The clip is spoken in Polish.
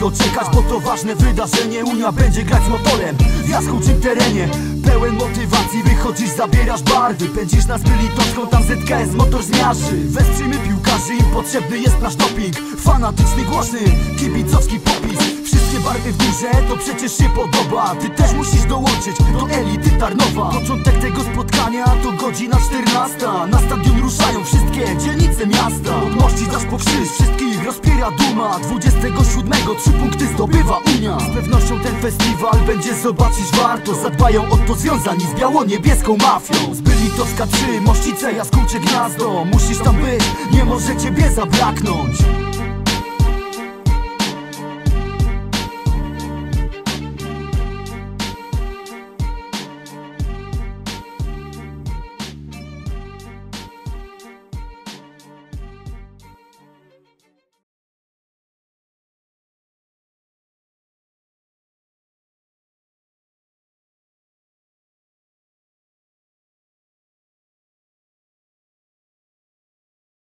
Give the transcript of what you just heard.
doczekać, bo to ważne wydarzenie. Unia będzie grać z motorem w jaskółczym terenie. Pełen motywacji wychodzisz, zabierasz barwy Pędzisz nas Bylitowską, tam ZKS motor zmiarzy Wesprzyjmy piłkarzy, potrzebny jest nasz doping. Fanatyczny, głośny, kibicowski popis. Wszystkie barwy w górze, to przecież się podoba. Ty też musisz dołączyć do elity Tarnowa. Początek tego spotkania to godzina 14 Na stadion ruszają wszystkie dzielnice miasta. Od mości aż po krzyż, rozpiera duma. 27 trzy punkty zdobywa Unia. Z pewnością ten festiwal będzie zobaczyć warto. Zadbają o to związani z biało-niebieską mafią. Z Bylitowska 3, Mościce, Jaskółcze Gniazdo. Musisz tam być, nie może ciebie zabraknąć